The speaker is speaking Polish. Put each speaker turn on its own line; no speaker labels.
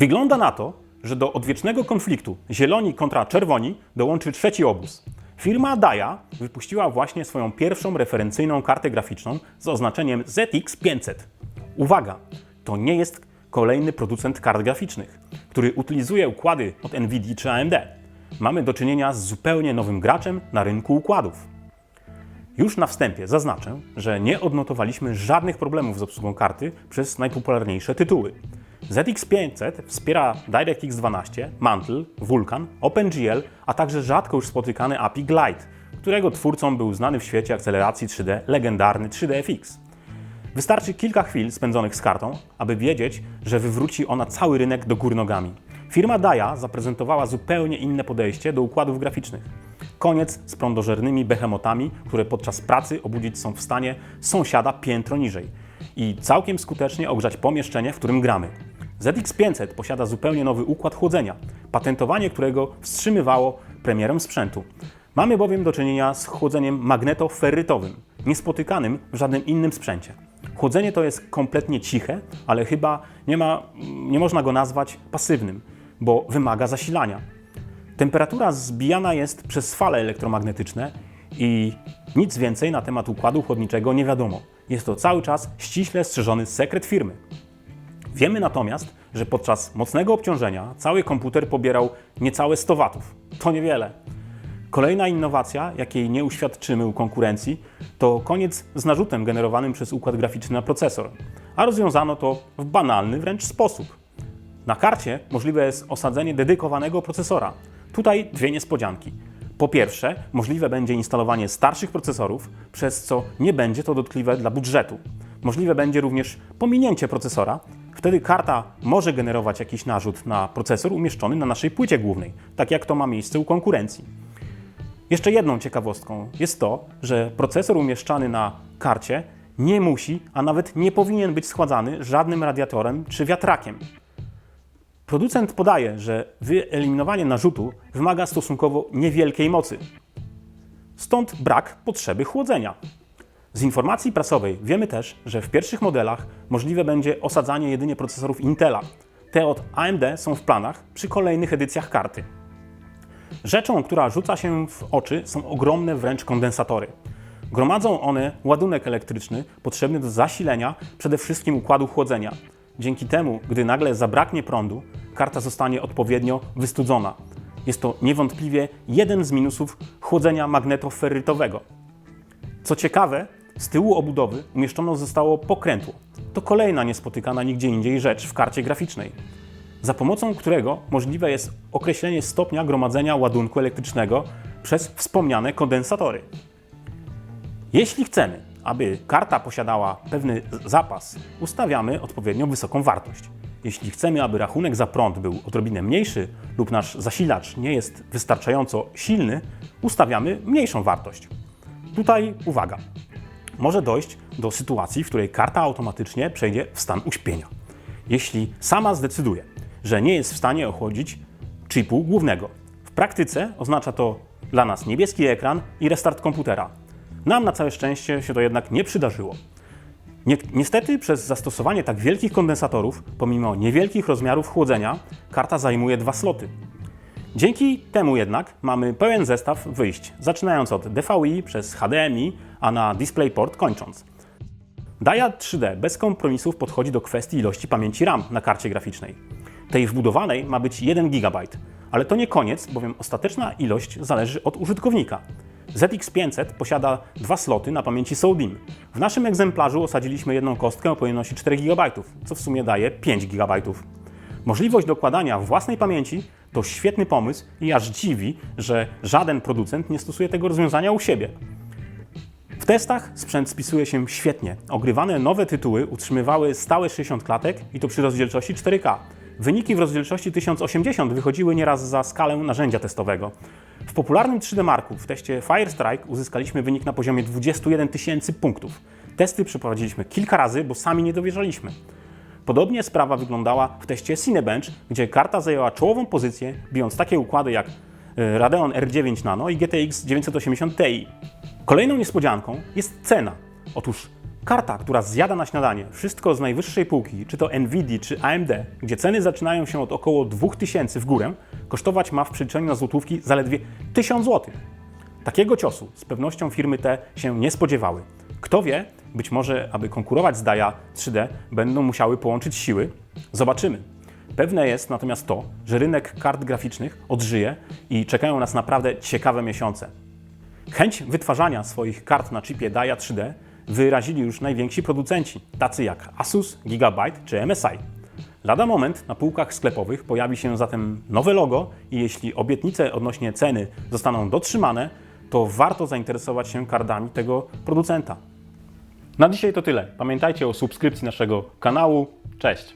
Wygląda na to, że do odwiecznego konfliktu zieloni kontra czerwoni dołączy trzeci obóz. Firma Daya wypuściła właśnie swoją pierwszą referencyjną kartę graficzną z oznaczeniem ZX500. Uwaga, to nie jest kolejny producent kart graficznych, który utylizuje układy od Nvidia czy AMD. Mamy do czynienia z zupełnie nowym graczem na rynku układów. Już na wstępie zaznaczę, że nie odnotowaliśmy żadnych problemów z obsługą karty przez najpopularniejsze tytuły. ZX500 wspiera DirectX 12, Mantle, Vulkan, OpenGL, a także rzadko już spotykany API Glide, którego twórcą był znany w świecie akceleracji 3D legendarny 3DFX. Wystarczy kilka chwil spędzonych z kartą, aby wiedzieć, że wywróci ona cały rynek do góry nogami. Firma Daya zaprezentowała zupełnie inne podejście do układów graficznych. Koniec z prądożernymi behemotami, które podczas pracy obudzić są w stanie sąsiada piętro niżej i całkiem skutecznie ogrzać pomieszczenie, w którym gramy. ZX500 posiada zupełnie nowy układ chłodzenia, patentowanie którego wstrzymywało premierę sprzętu. Mamy bowiem do czynienia z chłodzeniem magnetoferrytowym, niespotykanym w żadnym innym sprzęcie. Chłodzenie to jest kompletnie ciche, ale chyba nie, ma, nie można go nazwać pasywnym, bo wymaga zasilania. Temperatura zbijana jest przez fale elektromagnetyczne i nic więcej na temat układu chłodniczego nie wiadomo. Jest to cały czas ściśle strzeżony sekret firmy. Wiemy natomiast, że podczas mocnego obciążenia cały komputer pobierał niecałe 100 watów. To niewiele. Kolejna innowacja, jakiej nie uświadczymy u konkurencji, to koniec z narzutem generowanym przez układ graficzny na procesor, a rozwiązano to w banalny wręcz sposób. Na karcie możliwe jest osadzenie dedykowanego procesora. Tutaj dwie niespodzianki. Po pierwsze, możliwe będzie instalowanie starszych procesorów, przez co nie będzie to dotkliwe dla budżetu. Możliwe będzie również pominięcie procesora. Wtedy karta może generować jakiś narzut na procesor umieszczony na naszej płycie głównej, tak jak to ma miejsce u konkurencji. Jeszcze jedną ciekawostką jest to, że procesor umieszczany na karcie nie musi, a nawet nie powinien być schładzany żadnym radiatorem czy wiatrakiem. Producent podaje, że wyeliminowanie narzutu wymaga stosunkowo niewielkiej mocy. Stąd brak potrzeby chłodzenia. Z informacji prasowej wiemy też, że w pierwszych modelach możliwe będzie osadzanie jedynie procesorów Intela. Te od AMD są w planach przy kolejnych edycjach karty. Rzeczą, która rzuca się w oczy, są ogromne wręcz kondensatory. Gromadzą one ładunek elektryczny potrzebny do zasilenia przede wszystkim układu chłodzenia. Dzięki temu, gdy nagle zabraknie prądu, karta zostanie odpowiednio wystudzona. Jest to niewątpliwie jeden z minusów chłodzenia magnetoferrytowego. Co ciekawe, z tyłu obudowy umieszczono zostało pokrętło. To kolejna niespotykana nigdzie indziej rzecz w karcie graficznej, za pomocą którego możliwe jest określenie stopnia gromadzenia ładunku elektrycznego przez wspomniane kondensatory. Jeśli chcemy, aby karta posiadała pewny zapas, ustawiamy odpowiednio wysoką wartość. Jeśli chcemy, aby rachunek za prąd był odrobinę mniejszy lub nasz zasilacz nie jest wystarczająco silny, ustawiamy mniejszą wartość. Tutaj uwaga. Może dojść do sytuacji, w której karta automatycznie przejdzie w stan uśpienia. Jeśli sama zdecyduje, że nie jest w stanie ochłodzić chipu głównego. W praktyce oznacza to dla nas niebieski ekran i restart komputera. Nam na całe szczęście się to jednak nie przydarzyło. Nie, niestety przez zastosowanie tak wielkich kondensatorów, pomimo niewielkich rozmiarów chłodzenia, karta zajmuje dwa sloty. Dzięki temu jednak mamy pełen zestaw wyjść, zaczynając od DVI przez HDMI, a na DisplayPort kończąc. Daya 3D bez kompromisów podchodzi do kwestii ilości pamięci RAM na karcie graficznej. Tej wbudowanej ma być 1 GB, ale to nie koniec, bowiem ostateczna ilość zależy od użytkownika. ZX500 posiada dwa sloty na pamięci SODIMM. W naszym egzemplarzu osadziliśmy jedną kostkę o pojemności 4 GB, co w sumie daje 5 GB. Możliwość dokładania własnej pamięci to świetny pomysł i aż dziwi, że żaden producent nie stosuje tego rozwiązania u siebie. W testach sprzęt spisuje się świetnie. Ogrywane nowe tytuły utrzymywały stałe 60 klatek i to przy rozdzielczości 4K. Wyniki w rozdzielczości 1080 wychodziły nieraz za skalę narzędzia testowego. W popularnym 3D Marku w teście Firestrike uzyskaliśmy wynik na poziomie 21 tysięcy punktów. Testy przeprowadziliśmy kilka razy, bo sami nie dowierzaliśmy. Podobnie sprawa wyglądała w teście Cinebench, gdzie karta zajęła czołową pozycję, bijąc takie układy jak e, Radeon R9 Nano i GTX 980 Ti. Kolejną niespodzianką jest cena. Otóż Karta, która zjada na śniadanie wszystko z najwyższej półki, czy to Nvidia, czy AMD, gdzie ceny zaczynają się od około 2000 w górę, kosztować ma w przeliczeniu na złotówki zaledwie 1000 zł. Takiego ciosu z pewnością firmy te się nie spodziewały. Kto wie, być może, aby konkurować z Daja 3D, będą musiały połączyć siły. Zobaczymy. Pewne jest natomiast to, że rynek kart graficznych odżyje i czekają nas naprawdę ciekawe miesiące. Chęć wytwarzania swoich kart na chipie Dia 3D wyrazili już najwięksi producenci, tacy jak Asus, Gigabyte czy MSI. Lada moment na półkach sklepowych pojawi się zatem nowe logo i jeśli obietnice odnośnie ceny zostaną dotrzymane, to warto zainteresować się kardami tego producenta. Na dzisiaj to tyle. Pamiętajcie o subskrypcji naszego kanału. Cześć!